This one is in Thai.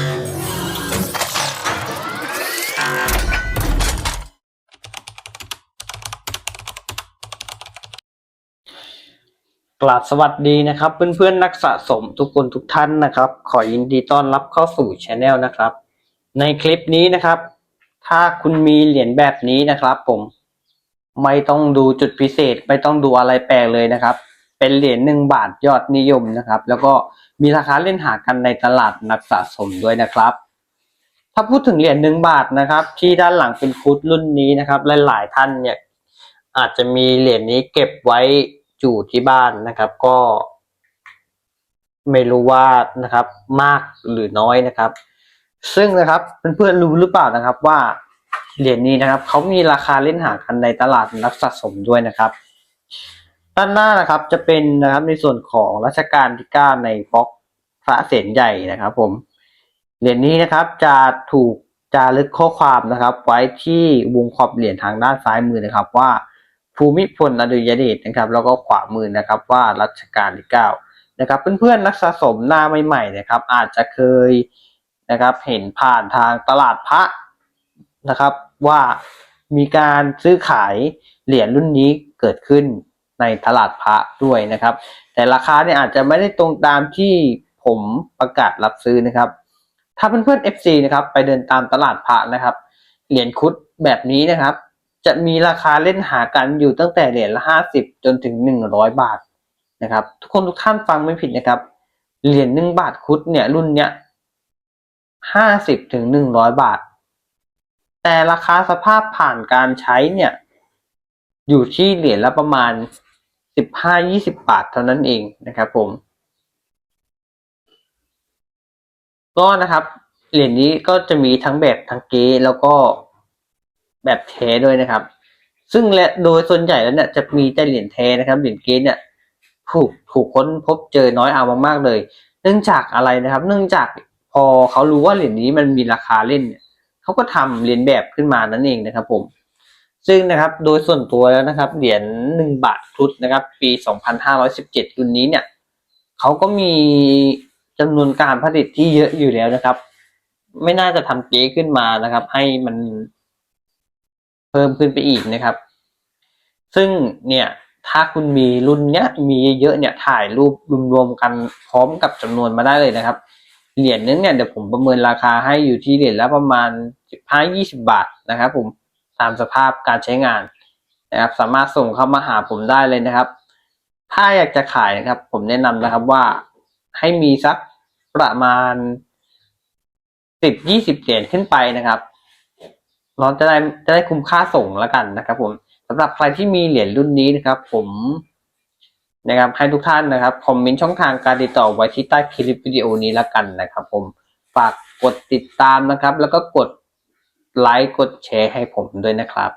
กราบสวัสดีนะครับ เพื่อนๆนักสะสมทุกคนทุกท่านนะครับ ขอยินดีต้อนรับเข้าสู่ช anel นะครับ ในคลิปนี้นะครับ ถ้าคุณมีเหรียญแบบนี้นะครับ ผม ไม่ต้องดูจุดพิเศษ ไม่ต้องดูอะไรแปลกเลยนะครับ เป็นเหรียญหนึ่งบาทยอดนิยมนะครับ แล้วก็มีราคาเล่นหากันในตลาดนักสะสมด้วยนะครับ ถ้าพูดถึงเหรียญหนึ่งบาทนะครับ ที่ด้านหลังเป็นคุดรุ่นนี้นะครับหลายๆท่านเนี่ยอาจจะมีเหรียญนี้เก็บไว้อยู่ที่บ้านนะครับก็ ไม่รู้ว่านะครับ มากหรือน้อยนะครับ ซึ่งนะครับเพื่อนๆรู้หรือเปล่านะครับว่าเหรียญนี้นะครับเขามีราคาเล่นหากันในตลาดนักสะสมด้วยนะครับ ด้านหน้านะครับจะเป็นนะครับในส่วนของรัชกาลที่เก้าในบล็อกพระเศียรใหญ่นะครับ ผมเหรียญนี้นะครับจะถูกจารึกข้อความนะครับ ไว้ที่วงขอบเหรียญทางด้านซ้ายมือนะครับ ว่าภูมิพลอดุลยเดชนะครับ แล้วก็ขวามือนะครับว่ารัชกาลที่เก้านะครับ เพื่อนๆนักสะสมหน้าใหม่ๆนะครับ อาจจะเคยนะครับ เห็นผ่านทางตลาดพระนะครับ ว่ามีการซื้อขายเหรียญรุ่นนี้เกิดขึ้น ในตลาดพระด้วยนะครับ แต่ราคาเนี่ยอาจจะไม่ได้ตรงตามที่ผมประกาศรับซื้อนะครับ ถ้าเพื่อนๆ FC นะครับ ไปเดินตามตลาดพระนะครับ เหรียญคุดแบบนี้นะครับ จะมีราคาเล่นหากันอยู่ตั้งแต่เหรียญละห้าสิบจนถึงหนึ่งร้อยบาทนะครับ ทุกคนทุกท่านฟังไม่ผิดนะครับ เหรียญหนึ่งบาทคุดเนี่ยรุ่นเนี้ยห้าสิบถึงหนึ่งร้อยบาท แต่ราคาสภาพผ่านการใช้เนี่ย อยู่ที่เหรียญละประมาณ สิบห้ายี่สิบาทเท่านั้นเองนะครับผม ก็นะครับเหรียญนี้ก็จะมีทั้งแบบทั้งเก๊แล้วก็แบบแท้ด้วยนะครับ ซึ่งและโดยส่วนใหญ่แล้วเนี่ยจะมีแต่เหรียญแท้นะครับเหรียญเก๊เนี่ยถูกถูกค้นพบเจอน้อยเอามากๆเลย เนื่องจากอะไรนะครับ เนื่องจากพอเขารู้ว่าเหรียญนี้มันมีราคาเล่นเนี่ยเขาก็ทำเหรียญแบบขึ้นมานั่นเองนะครับผม ซึ่งนะครับโดยส่วนตัวแล้วนะครับ เหรียญหนึ่งบาทครุฑนะครับ ปี 2517รุ่นนี้เนี่ยเขาก็มีจำนวนการผลิตที่เยอะอยู่แล้วนะครับ ไม่น่าจะทำเก๊ขึ้นมานะครับ ให้มันเพิ่มขึ้นไปอีกนะครับ ซึ่งเนี่ยถ้าคุณมีรุ่นเนี้ยมีเยอะๆเนี่ยถ่ายรูปรวมๆกันพร้อมกับจำนวนมาได้เลยนะครับ เหรียญนึงเนี่ยเดี๋ยวผมประเมินราคาให้อยู่ที่เหรียญละประมาณสิบห้ายี่สิบาทนะครับผม ตามสภาพการใช้งานนะครับ สามารถส่งเข้ามาหาผมได้เลยนะครับ ถ้าอยากจะขายนะครับ ผมแนะนำนะครับว่าให้มีสักประมาณสิบยี่สิบเหรียญขึ้นไปนะครับเราจะได้จะได้คุ้มค่าส่งแล้วกันนะครับ ผมสำหรับใครที่มีเหรียญรุ่นนี้นะครับ ผมนะครับให้ทุกท่านนะครับคอมเมนต์ช่องทางการติดต่อไว้ที่ใต้คลิปวิดีโอนี้แล้วกันนะครับ ผมฝากกดติดตามนะครับ แล้วก็กด ไลค์ กดแชร์ให้ผมด้วยนะครับ